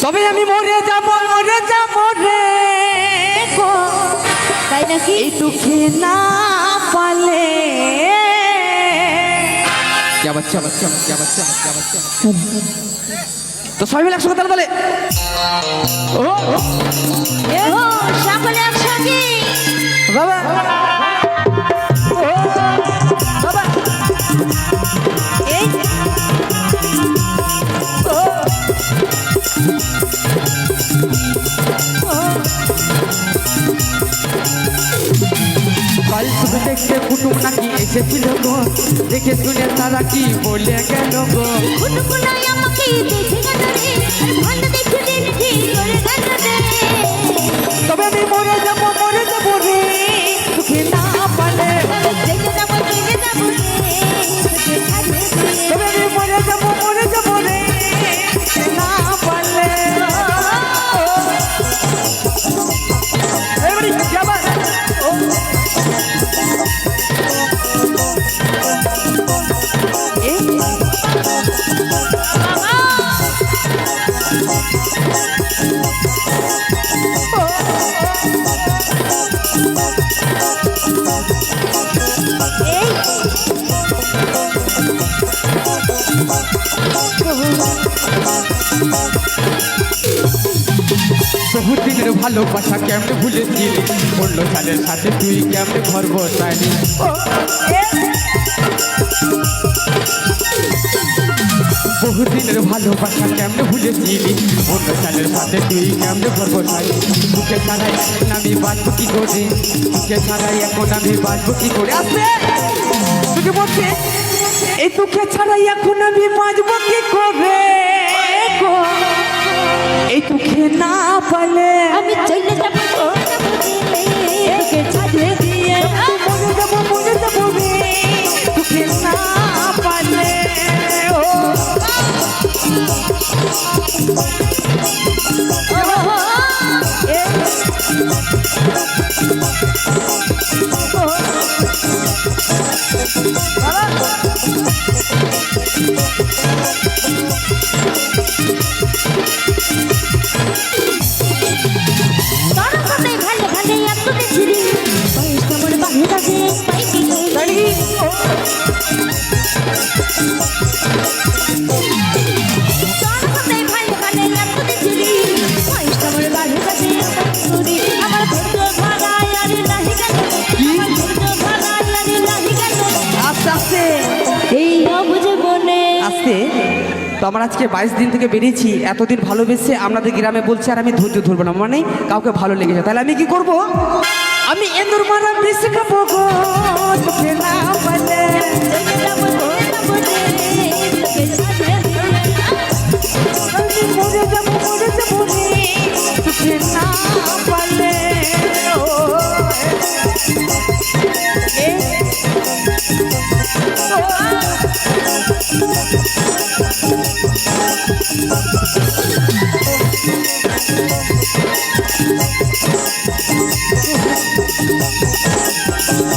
সবে আমি মরে যাব মরে যাব রে। গো তাই নাকি? এই দুঃখে না পালে। তো সবাই মিলে একসঙ্গে তাহলে ও সকলে একসঙ্গে। বাবা। কুটুম নাকি এসেছিল গো? দেখে শুনে তারা কি বলে গেল গো? কুটুকুলাই আমাকে দেখে গেল রে। ভালো দেখে দেখে করে বহুদিনের ভালোবাসা কেমনে ভুলেছিলি? অন্য সালের সাথে তুই কেমনে ঘর বসালি? বহুদিনের ভালোবাসা কেমনে ভুলেছিলি? অন্য সালের সাথে তুই কেমনে ঘর বসালি? বুকে ছাড়াই এখন আমি বাঁচবো কি করে? বুকে ছাড়াই এখন আমি বাঁচবো কি করে? আসবে তোকে বলছে এই তোকে ছাড়াই এখন আমি বাঁচবো কি করে? তোকে না পালে আমি চলে যাব চলে তো আমরা আজকে বাইশ দিন থেকে বেরিয়েছি। এতদিন ভালোবেসে আপনাদের গ্রামে বলছে আর আমি ধৈর্য ধরবো না। মানে কাউকে ভালো লেগেছে। তাহলে আমি কি করব? আমি এন্দুর মারা বেশি খাব গো ও এ,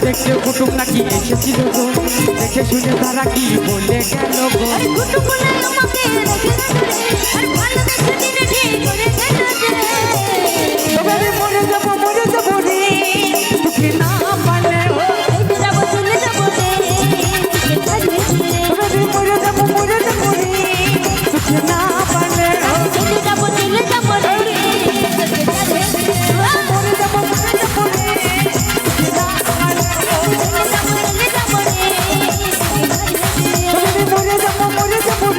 দেখতে কুটুম নাকি এসেছিল গো দেখে শুনে তারা কি বলে গেল গো? কুটুম বলে আমাকে রেখে আর ভালো দেখে দিনে ঠিক করে চলে যাব